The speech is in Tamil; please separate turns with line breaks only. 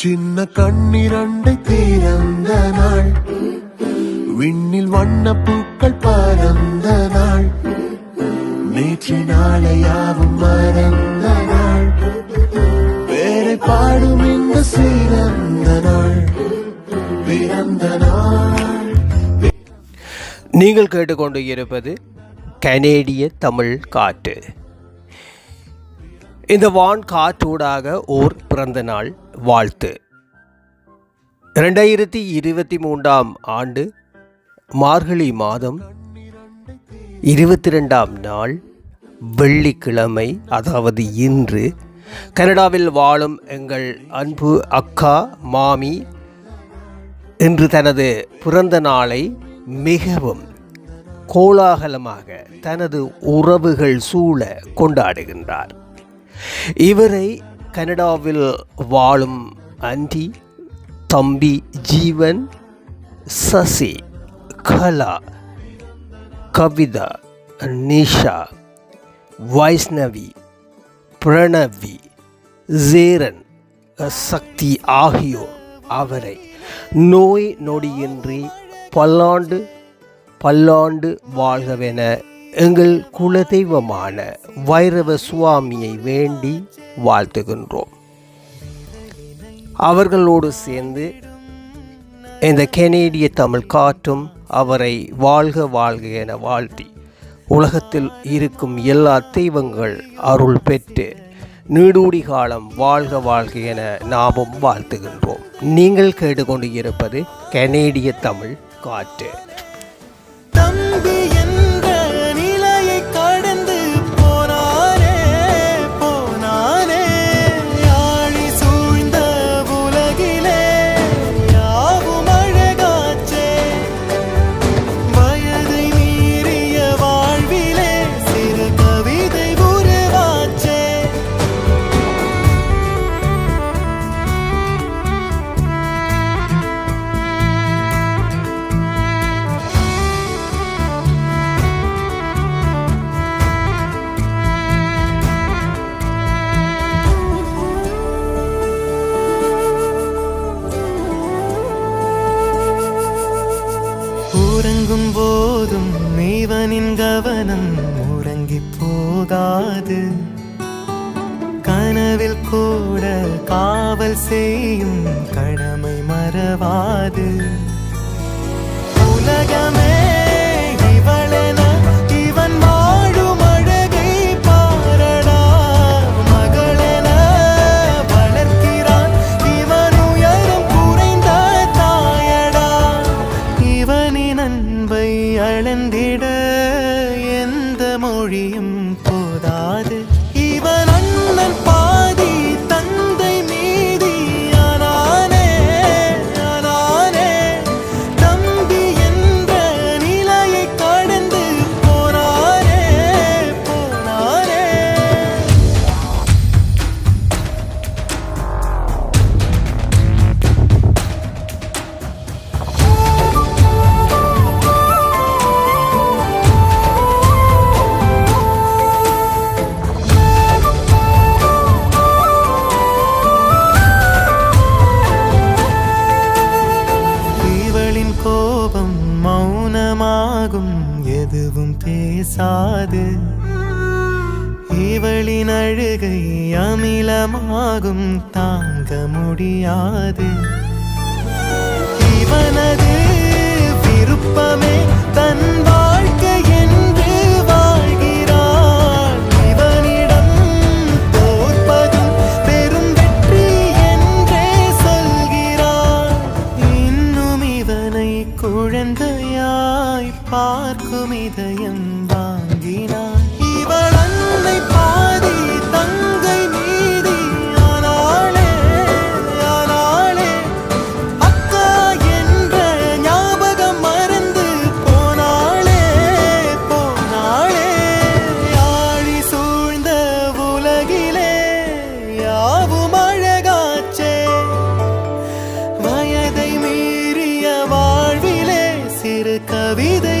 சின்ன கண்ணிரண்டை திறந்த நாள். விண்ணில் வண்ண பூக்கள் பறந்த நாள். நேற்று நாளையாவும் மறந்த நாள். பேரை பாடும் இந்த சிறந்த நாள். பிறந்த நாள்.
நீங்கள் கேட்டுக்கொண்டு இருப்பது கனேடிய தமிழ் காற்று. இந்த வான் காற்றூடாக ஓர் பிறந்த நாள். வாழ்த்து. ரெண்டாயிரத்தி இருபத்தி மூன்றாம் ஆண்டு மார்கழி மாதம் இருபத்தி ரெண்டாம் நாள் வெள்ளிக்கிழமை அதாவது இன்று கனடாவில் வாழும் எங்கள் அன்பு அக்கா மாமி இன்று தனது பிறந்த நாளை மிகவும் கோலாகலமாக தனது உறவுகள் சூழ கொண்டாடுகின்றார். இவரை கனடாவில் வாழும் அண்டி தம்பி ஜீவன் சசி கலா கவிதா நிஷா வைஷ்ணவி பிரணவி ஜேரன் சக்தி ஆகியோர் அவரை நோய் நொடியின்றி பல்லாண்டு பல்லாண்டு வாழ்கவென எங்கள் குலதெய்வமான வைரவ சுவாமியை வேண்டி வாழ்த்துகின்றோம். அவர்களோடு சேர்ந்து இந்த கெனேடிய தமிழ் காற்றும் அவரை வாழ்க வாழ்க என வாழ்த்தி உலகத்தில் இருக்கும் எல்லா தெய்வங்கள் அருள் பெற்று நீடூடி காலம் வாழ்க வாழ்க என நாமும் வாழ்த்துகின்றோம். நீங்கள் கேட்டுக்கொண்டு இருப்பது கெனேடிய தமிழ் காற்று.
போதும் இவனின் கவனம் உறங்கி போகாது. கனவில் கூட காவல் செய்யும் கடமை மறவாது. உலகமே மொழியும் போதாது. எதுவும் பேசாது. இவளின் அழுகை அமிலமாகும் தாங்க முடியாது. சிறு கவிதை